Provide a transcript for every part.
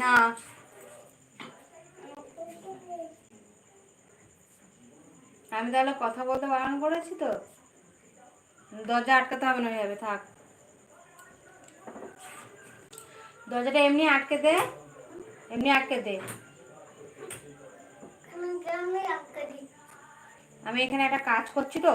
না। আমি তাহলে কথা বলতে বারণ করেছি তো? দরজা আটকাতে হবে না হবে থাক। দরজাটা এমনি আটকে দে এমনি আটকে দে। আমি এখানে একটা কাজ করছি তো।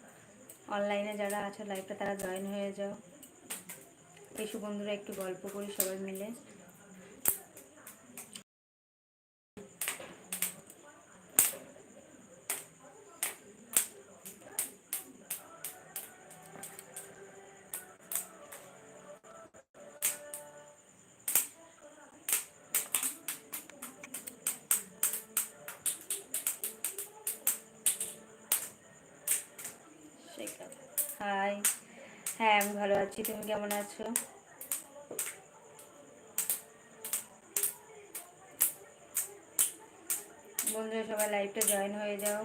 অনলাইনে যারা আছো লাইভটা তারা জয়েন হয়ে যাও। এসো বন্ধুরা একটু গল্প করি সবাই মিলে। হ্যাঁ আমি ভালো আছি। তুমি কেমন আছো? বন্ধুরা, সবাই লাইভটা জয়েন হয়ে যাও।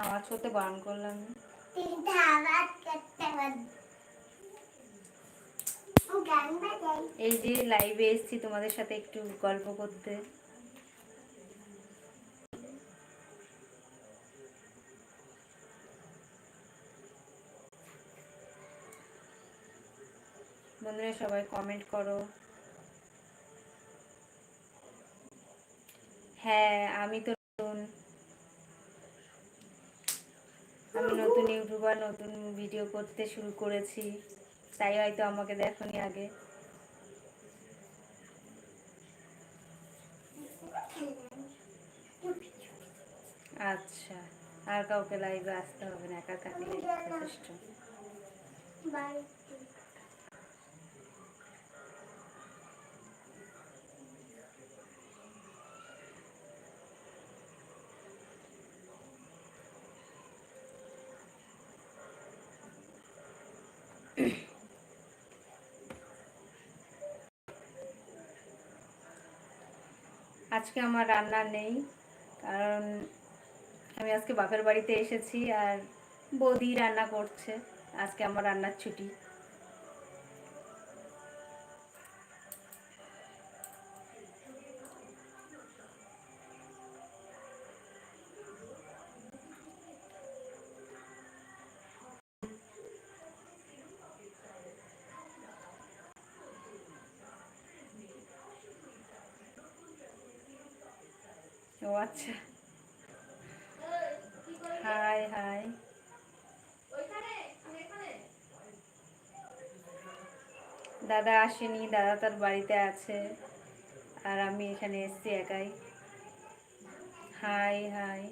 আওয়াজ করতে বারণ করলাম। তিনটা আওয়াজ করতে পারব ও গান বাজাই এই যে লাইভে এসেছি তোমাদের সাথে একটু গল্প করতে। বন্ধুরা সবাই কমেন্ট করো। হ্যাঁ আমি তো নতুন। আমি নতুন ইউটিউবার, নতুন ভিডিও করতে শুরু করেছি। তাই হয়তো আমাকে দেখনি আগে। আচ্ছা আর কাউকে লাইভে আসতে হবে না, একা থাকলে যথেষ্ট। বাড়িতে। আজকে আমার রান্না নেই, কারণ আমি আজকে বাপের বাড়িতে এসেছি আর বৌদি রান্না করছে, আজকে আমার রান্নার ছুটি। ও আচ্ছা। দাদা আসেনি, দাদা তার বাড়িতে আছে, আর আমি এখানে এসছি একাই। হাই হাই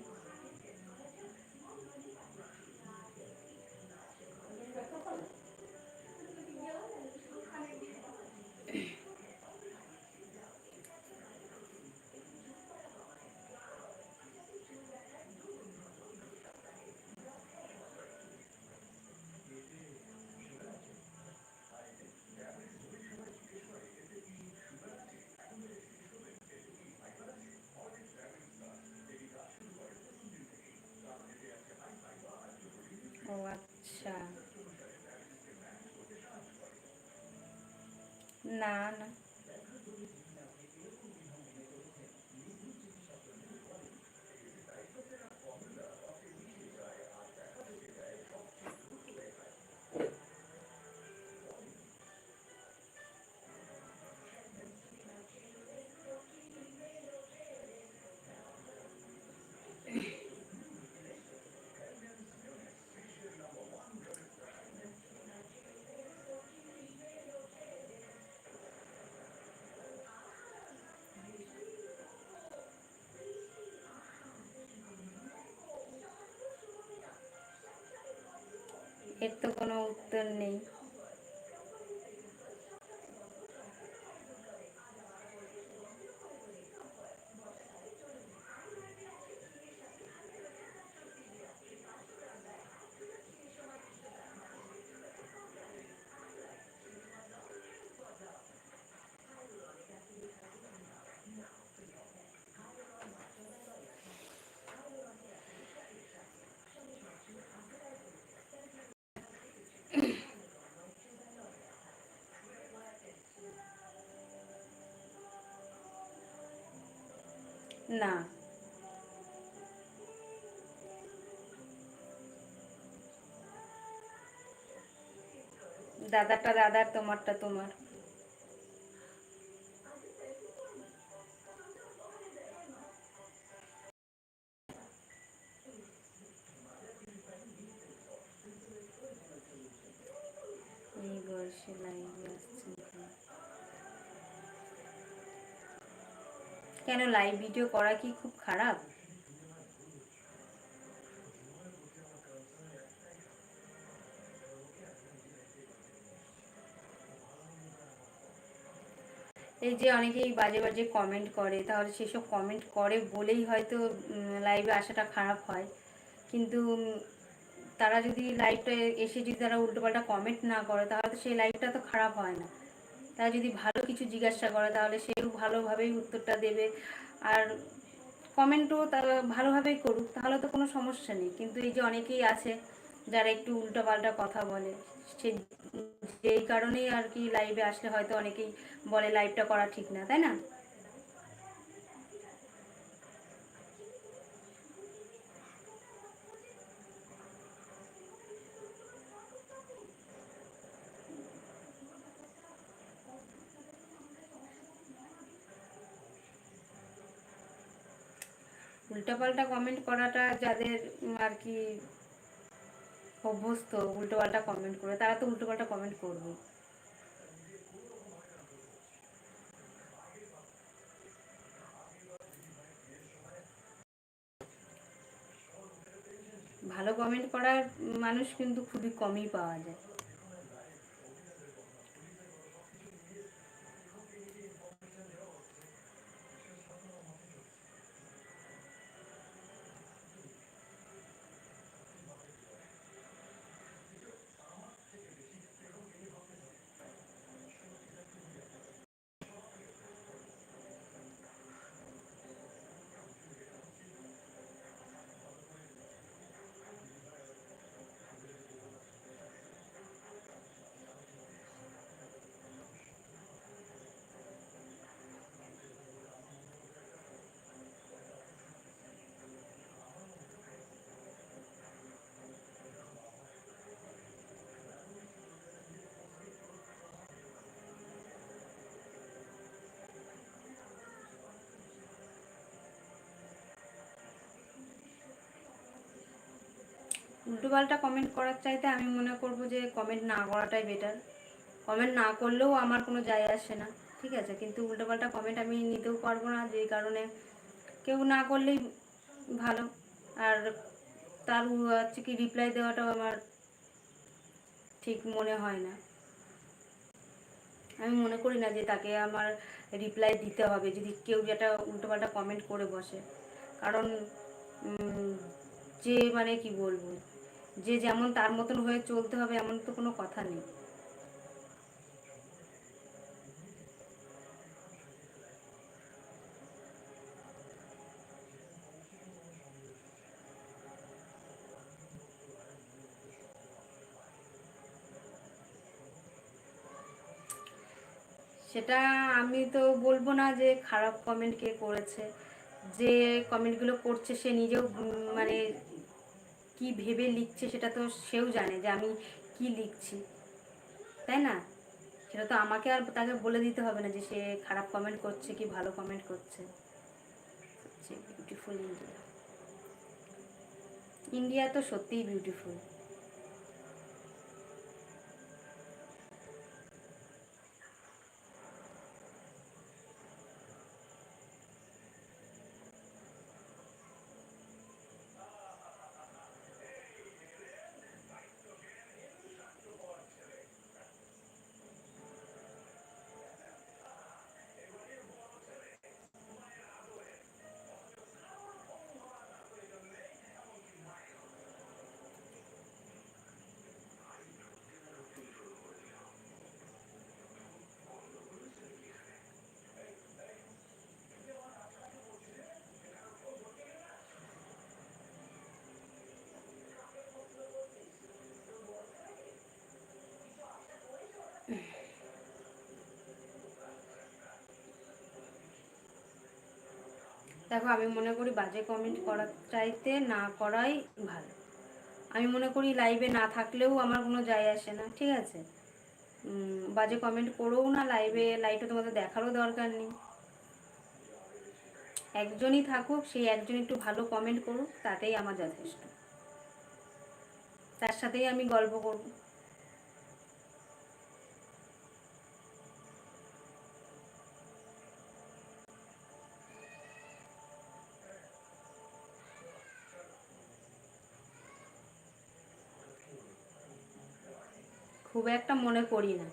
ও আচ্ছা না না এর তো কোনো উত্তর নেই। না। দাদারটা দাদার তোমারটা তোমার। কেন লাইভ ভিডিও করা কি খুব খারাপ? এই যে অনেকেই বাজে বাজে কমেন্ট করে, তাহলে সেসব কমেন্ট করে বলেই হয়তো লাইভে আসাটা খারাপ হয়। কিন্তু তারা যদি লাইভটা এসে যদি তারা উল্টোপাল্টা কমেন্ট না করে, তাহলে তো সেই লাইভটা তো খারাপ হয় না। তারা যদি ভালো কিছু জিজ্ঞাসা করে, তাহলে সেও ভালোভাবেই উত্তরটা দেবে। আর কমেন্টও তারা ভালোভাবেই করুক, তাহলে তো কোনো সমস্যা নেই। কিন্তু এই যে অনেকেই আছে যারা একটু উল্টোপাল্টা কথা বলে, সে যেই কারণেই আর কি লাইভে আসলে হয়তো অনেকেই বলে লাইভটা করা ঠিক না। তাই না? উল্টোপাল্টা কমেন্ট করাটা যাদের আর কি অভ্যস্ত, উল্টোপাল্টা কমেন্ট করে, তারা তো উল্টোপাল্টা কমেন্ট করবে ভালো কমেন্ট করার মানুষ কিন্তু খুবই কমই পাওয়া যায়। উল্টোপাল্টা কমেন্ট করার চাইতে আমি মনে করব যে কমেন্ট না করাটাই বেটার কমেন্ট না করলেও আমার কোনো যায় আসে না, ঠিক আছে? কিন্তু উল্টোপাল্টা কমেন্ট আমি নিতেও পারব না যেই কারণে কেউ না করলেই ভালো। আর তার হচ্ছে কি রিপ্লাই দেওয়াটাও আমার ঠিক মনে হয় না। আমি মনে করি না যে তাকে আমার রিপ্লাই দিতে হবে, যদি কেউ যেটা উল্টোপাল্টা কমেন্ট করে বসে। কারণ যে মানে কি বলব? যে যেমন তার মতন হয়ে চলতে হবে, এমন তো কোনো কথা নেই। সেটা আমি তো বলব না যে খারাপ কমেন্ট কে করেছে। যে কমেন্টগুলো করছে, সে নিজেও মানে কি ভেবে লিখছে সেটা তো সেও জানে যে আমি কি লিখছি। তাই না? সেটা তো আমাকে আর তাকে বলে দিতে হবে না যে সে খারাপ কমেন্ট করছে কি ভালো কমেন্ট করছে। বিউটিফুল ইন্ডিয়া ইন্ডিয়া তো সত্যিই বিউটিফুল দেখো, আমি মনে করি বাজে কমেন্ট করার চাইতে না করাই ভালো। আমি মনে করি লাইভে না থাকলেও আমার কোনো যায় আসে না, ঠিক আছে? বাজে কমেন্ট করেও না লাইভে লাইভটা তোমাদের দেখারও দরকার নেই। একজনই থাকুক, সেই একজন একটু ভালো কমেন্ট করুক, তাতেই আমার যথেষ্ট। তার সাথেই আমি গল্প করব। খুব একটা মনে করি না।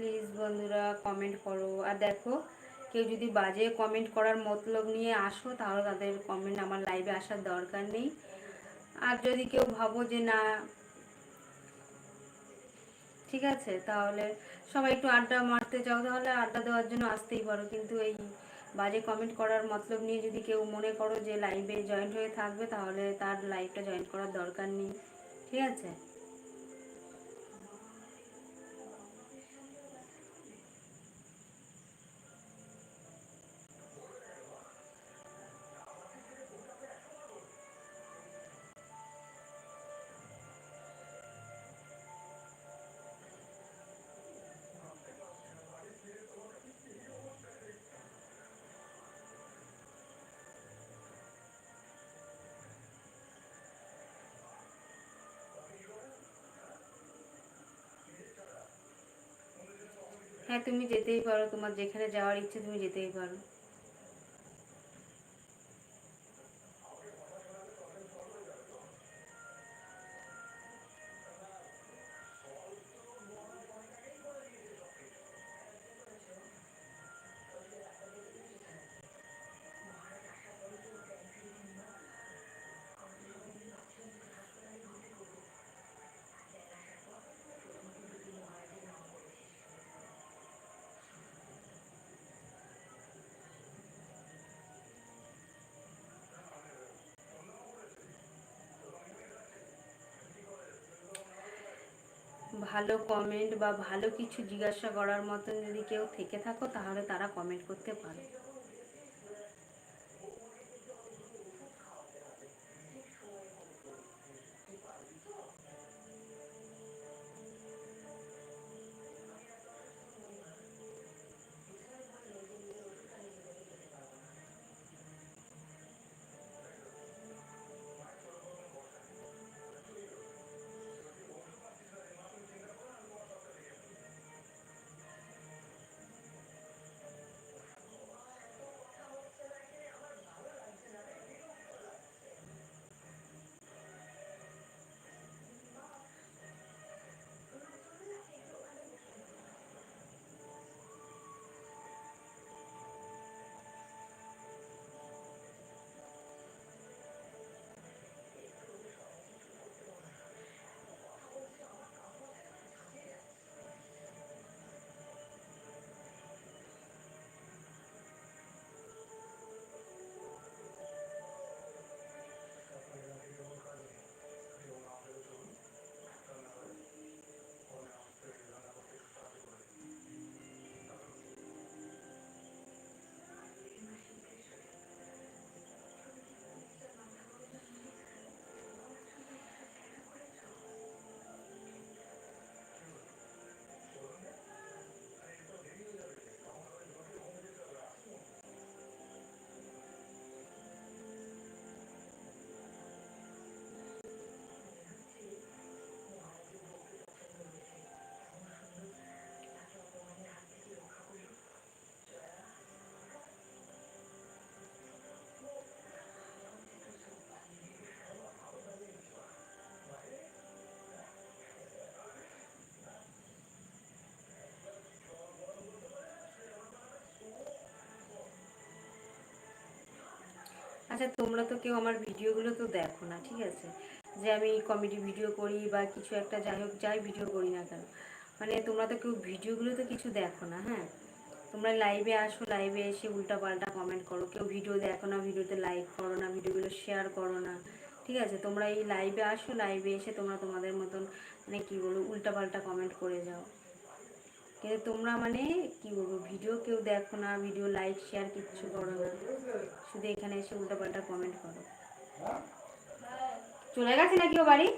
প্লিজ বন্ধুরা কমেন্ট করো। আর দেখো, কেউ যদি বাজে কমেন্ট করার মতলব নিয়ে আসো, তাহলে তাদের কমেন্ট আমার লাইভে আসার দরকার নেই। আর যদি কেউ ভাবো যে না, ঠিক আছে, তাহলে সবাই একটু আড্ডা মারতে চাও তাহলে আড্ডা দেওয়ার জন্য আসতেই পারো। কিন্তু এই বাজে কমেন্ট করার মতলব নিয়ে যদি কেউ মনে করো যে লাইভে জয়েন্ট হয়ে থাকবে, তাহলে তার লাইভটা জয়েন করার দরকার নেই। ঠিক আছে? হ্যাঁ তুমি যেতেই পারো তোমার যেখানে যাওয়ার ইচ্ছে তুমি যেতেই পারো। ভালো কমেন্ট বা ভালো কিছু জিজ্ঞাসা করার মতন যদি কেউ থেকে থাকো, তাহলে তারা কমেন্ট করতে পারো আচ্ছা তোমরা তো কেউ আমার ভিডিওগুলো তো দেখো না, ঠিক আছে? যে আমি কমেডি ভিডিও করি বা কিছু একটা যাই হোক, যাই ভিডিও করি না কেন? মানে তোমরা তো কেউ ভিডিওগুলো তো কিছু দেখো না হ্যাঁ? তোমরা লাইভে আসো লাইভে এসে উল্টা পাল্টা কমেন্ট করো। কেউ ভিডিও দেখো না ভিডিওতে লাইক করো না ভিডিওগুলো শেয়ার করো না, ঠিক আছে? তোমরা এই লাইভে আসো লাইভে এসে তোমরা তোমাদের মতন মানে কী বলব উল্টা পাল্টা কমেন্ট করে যাও। কিন্তু তোমরা মানে কি বলব ভিডিও কেউ দেখো না ভিডিও লাইক শেয়ার কিচ্ছু করো না। শুধু এখানে এসে উল্টাপাল্টা কমেন্ট করো। চলে গেছে নাকি ও বাড়ি?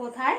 কোথায়?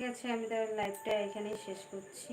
ঠিক আছে আমি তাহলে লাইভটা এখানেই শেষ করছি।